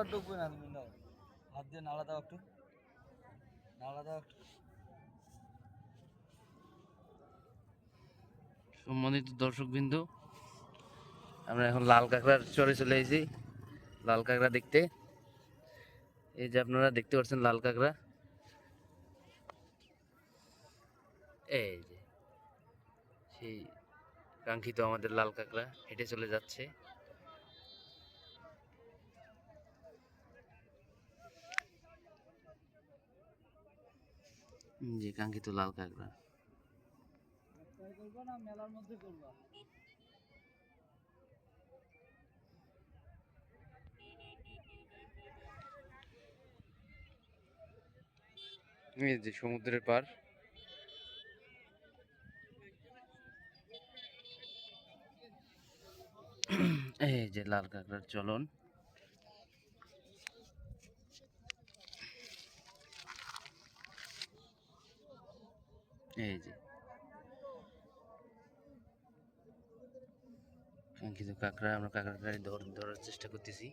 ওটা ডুববে না তুমি হাত দিয়ে দাও একটু। দাও একটু। সম্মানিত আমরা এখন লাল কাঁকড়ার চরে চলে এসেছি। লাল কাঁকড়া দেখতে। এই যে আপনারা দেখতে পাচ্ছেন লাল কাঁকড়া। এই যে, সেই কাঙ্ক্ষিত আমাদের লাল কাঁকড়া হেঁটে চলে যাচ্ছে। যে কাঙ্ক্ষিত লাল কাঁকড়া। না মেলার মধ্যে করবা? এই যে সমুদ্রের পার এই যে লাল কাঁকড়ার চলন। এই যে। কাঁকড়া আমরা কাঁকড়াটা ধর ধরার চেষ্টা করতেছি।